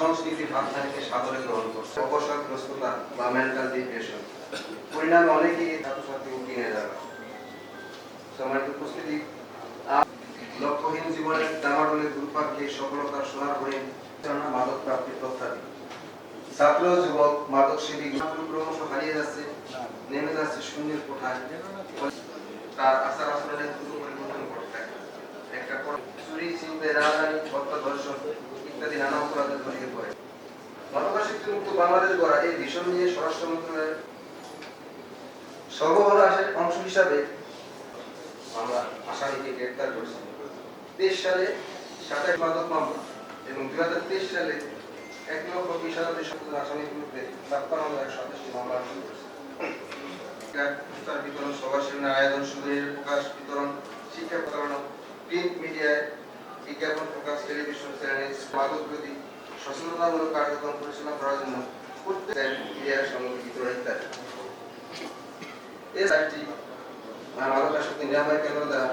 সংস্কৃতি ভাবনাকে সাদরে গ্রহণ করছে। অবসাদগ্রস্ততা বা মেন্টাল ডিপ্রেশন পরিণামে অনেকেই এই উঠিয়ে যাবে উপস্থিতি। লক্ষ্যহীন জীবনের দামাডলে দুর্ভাগ খেয়ে সফলতার সোনার মাদক প্রাপ্তির তথ্যাদি। ছাত্র, যুবক, মাদক সেবী ক্রমশ হারিয়ে যাচ্ছে, নেমে যাচ্ছে শূন্যের কোঠায়। তার আচার আচরণের দ্রুত পরিবর্তন একটা চুরি চিন্তায় রাজধানী মুক্ত বাংলাদেশ গড়া এই ভীষণ নিয়ে স্বরাষ্ট্র মন্ত্রণালয়ের আশের অংশ হিসাবে আমরা আসামিকে গ্রেপ্তার করেছি। তেইশ সালে সাতাশ মাদক মামলা এবং দুই হাজার তেইশ সালে এক লক্ষ বিশ হাজার পনেরো আসামির বিরুদ্ধে ছাপ্পান্ন হাজার সাতাশটি মামলা পুরস্কার বিতরণ, সভা আয়োজন সুদূরের প্রকাশ, বিতরণ, শিক্ষা প্রতারণা প্রিন্ট মিডিয়ায় বিজ্ঞাপন প্রকাশ, টেলিভিশন, চ্যানেল, মাদক বিরোধী সচেতনতামূলক কার্যক্রম পরিচালনা করার জন্য প্রত্যেক সামগ্রী বিতরণ ইত্যাদি এই সাইটটি মাদকাসক্তি নিরাময় কেন্দ্র দ্বারা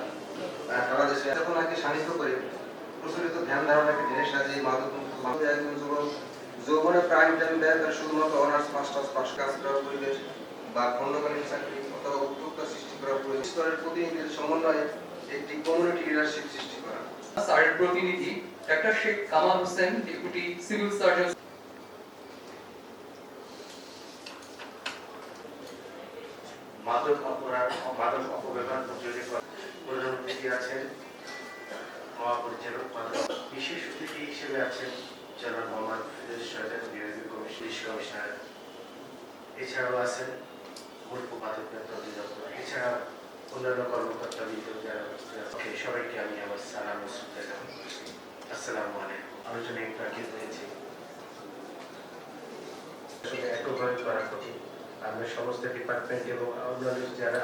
সারা দেশে শানিত করে প্রচলিত ধ্যান ধারণাকে ঢেলে সাজিয়ে মাদক একজন যুবক যৌবনে প্রাইম টাইম ব্যয় করে শুধুমাত্র অনার্স, মাস্টার্স পাস কাজ করার পরিবেশ বা খণ্ডকালীন চাকরি অথবা উদ্যোক্তা সৃষ্টি করার পরিবেশ। স্তরের প্রতিনিধিদের সমন্বয়ে একটি কমিউনিটি লিডারশিপ সৃষ্টি করা। স্যারের প্রতিনিধি doctor Sheikh Kamal Hossain, deputy civil surgeon. মাদক অপরাধ, মাদক অপব্যবহার প্রতিরোধে প্রধান অতিথি আছেন, মহাপরিচালক বিশেষ অতিথি হিসেবে আছেন জনাব মোহাম্মদ ফিরোজ কমিশনার। এছাড়াও আছেন মাদক অধিদপ্তর। এছাড়া অন্যান্য কর্মকর্তা বিদ্যুৎ যারা উপস্থিত আছে সবাইকে আমি আমার সালাম ও শ্রদ্ধা জানাই আসসালামু আলাইকুম। আলোচনায় একটু আগে হয়েছে। এককভাবে করা কঠিন। আমরা সমস্ত ডিপার্টমেন্ট এবং অন্যান্য যারা